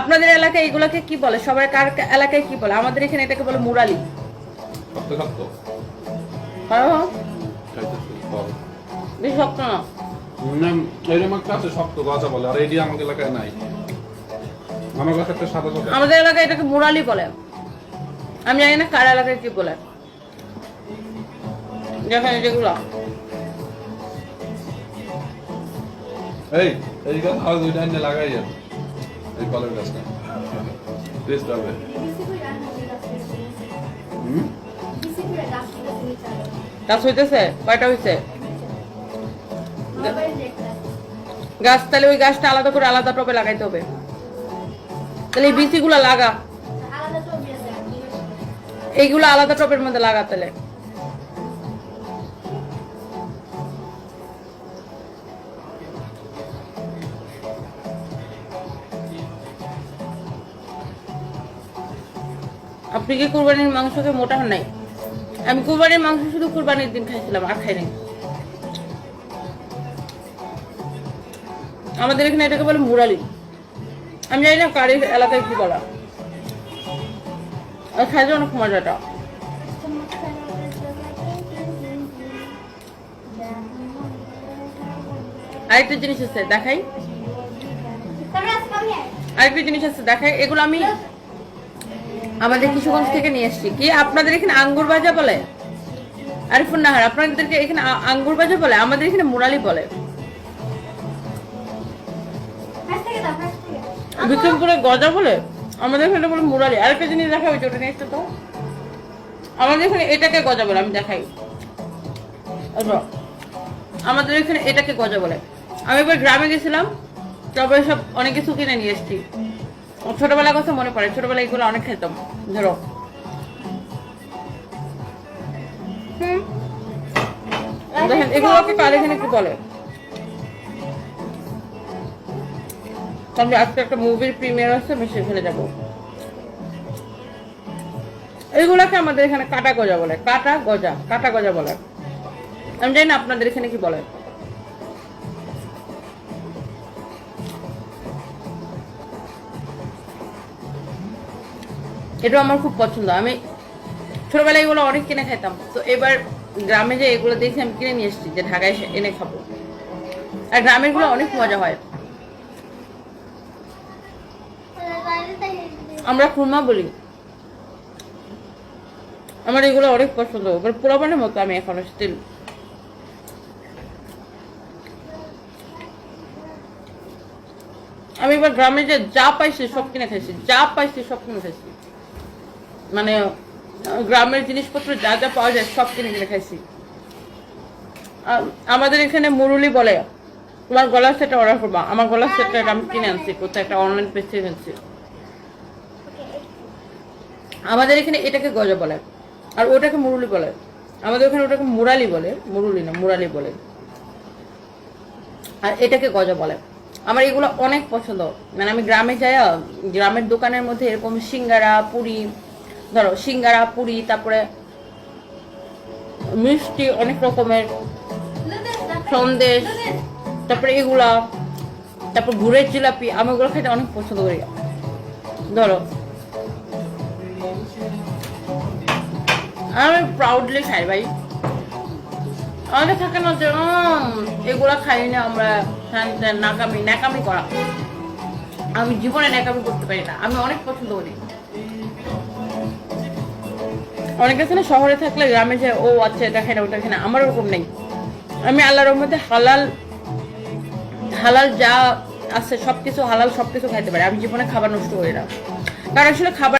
আপনাদের এলাকায় এগুলোকে কি বলে? সবার কার এলাকায় কি বলে? আমাদের এখানে এটাকে বলে মুরালি। হ্যাঁ বেশি শক্ত না। না এরকম একটা আছে শক্ত গজা বলে আর এটি আমাদের এলাকায় নাই। আমার কাছে একটা সাদা সাদা আমাদের এলাকায় এটাকে মুরালি বলে। আমি জানি না কার এলাকায় কি বলে। দেখেন যেগুলো এই এই গাছ দুইটা লাগাই যাবে। এই কলের গাছটা টেস্ট হবে হুম গাছ হইতেছে? কয়টা হইছে? গাছ তাহলে ওই গাছটা আলাদা করে আলাদা টবে লাগাইতে হবে। তাহলে এই বিচিগুলো লাগা। এইগুলো আলাদা টবের মধ্যে লাগা তাহলে। আপনি কি কুরবানির মাংসকে মোটা হন নাই? আমি কুরবানির মাংস শুধু কুরবানির দিন খাইছিলাম, আর খাই নাই। আমাদের এখানে এটাকে বলে মুরালি। আমি জানি না কারি এলাকায় কি বলা। আর খাইতে অনেক মজাটা। আরেকটা জিনিস আছে, দেখাই। আরেকটা জিনিস আছে, দেখাই। এগুলো আমি আমাদের কিশোরগঞ্জ থেকে নিয়ে এসেছি। কি? আপনাদের এখানে আঙ্গুর ভাজা বলে? আরিফুন নাহার, আপনাদেরকে এখানে আঙ্গুর ভাজা বলে? আমাদের এখানে মুরালি বলে। বিক্রমপুরে গজা বলে? আমাদের এখানে বলে মুরালি। আরেকটা জিনিস দেখা হয়েছে ওটা নিয়ে তো? আমাদের এখানে এটাকে গজা বলে, আমি দেখাই। আমাদের এখানে এটাকে গজা বলে। আমি এবার গ্রামে গেছিলাম তবে সব অনেক কিছু কিনে নিয়ে এসেছি। ছোটবেলার কথা মনে পড়ে, ছোটবেলায় এগুলো অনেক খেতাম ধরো। এগুলোকে কার এখানে কি বলে? আমি আজকে একটা মুভির প্রিমিয়ার আছে, আমি সেখানে যাব। এইগুলাকে আমাদের এখানে কাটা গজা বলে কাটা গজা কাটা গজা বলে। আমি জানি না আপনাদের এখানে কি বলে। এটা আমার খুব পছন্দ। আমি ছোটবেলায় এগুলো অনেক কিনে খাইতাম। তো এবার গ্রামে যে এগুলো দেখে আমি কিনে নিয়ে এসেছি, যে ঢাকায় এনে খাব। আর গ্রামেরগুলো অনেক মজা হয়। আমরা খুরমা বলি। আমার এগুলো অনেক পছন্দ। এবার মতো আমি এখনও স্টিল আমি এবার গ্রামে যে যা পাইছি সব কিনে খাইছি, যা পাইছি সব কিনে খাইছি। মানে গ্রামের জিনিসপত্র যা যা পাওয়া যায় সব কিনে কিনে খাইছি। আমাদের এখানে মুরুলি বলে তোমার গলার সেটটা অর্ডার করবা। আমার গলার সেটটা আমি কিনে আনছি কোথায় একটা অনলাইন পেজ থেকে আনছি আমাদের এখানে এটাকে গজা বলে আর ওটাকে মুরুলি বলে। আমাদের ওখানে ওটাকে মুরালি বলে মুরুলি না মুরালি বলে। আর এটাকে গজা বলে। আমার এগুলো অনেক পছন্দ। মানে আমি গ্রামে যাই গ্রামের দোকানের মধ্যে এরকম সিঙ্গারা পুরি ধরো, সিঙ্গারা, পুরি, তারপরে মিষ্টি, অনেক রকমের সন্দেশ, তারপরে এগুলা, তারপর গুড়ের জিলাপি, আমি ওগুলো খেতে অনেক পছন্দ করি। ধরো, আমি প্রাউডলি খাই ভাই। আমাদের থাকে না যে এগুলা খাই না আমরা নাকামি ন্যাকামি করা। আমি জীবনে ন্যাকামি করতে পারি না, আমি অনেক পছন্দ করি। অনেক আছে না, শহরে থাকলে গ্রামে যায় ও আচ্ছা এটা খাই না, ওটা খাই না। আমার ওরকম নেই। আমি আল্লাহর রহমতে হালাল হালাল যা আছে, সবকিছু হালাল, সবকিছু খাইতে পারি। আমি জীবনে খাবার নষ্ট করি না। কারণ আসলে খাবার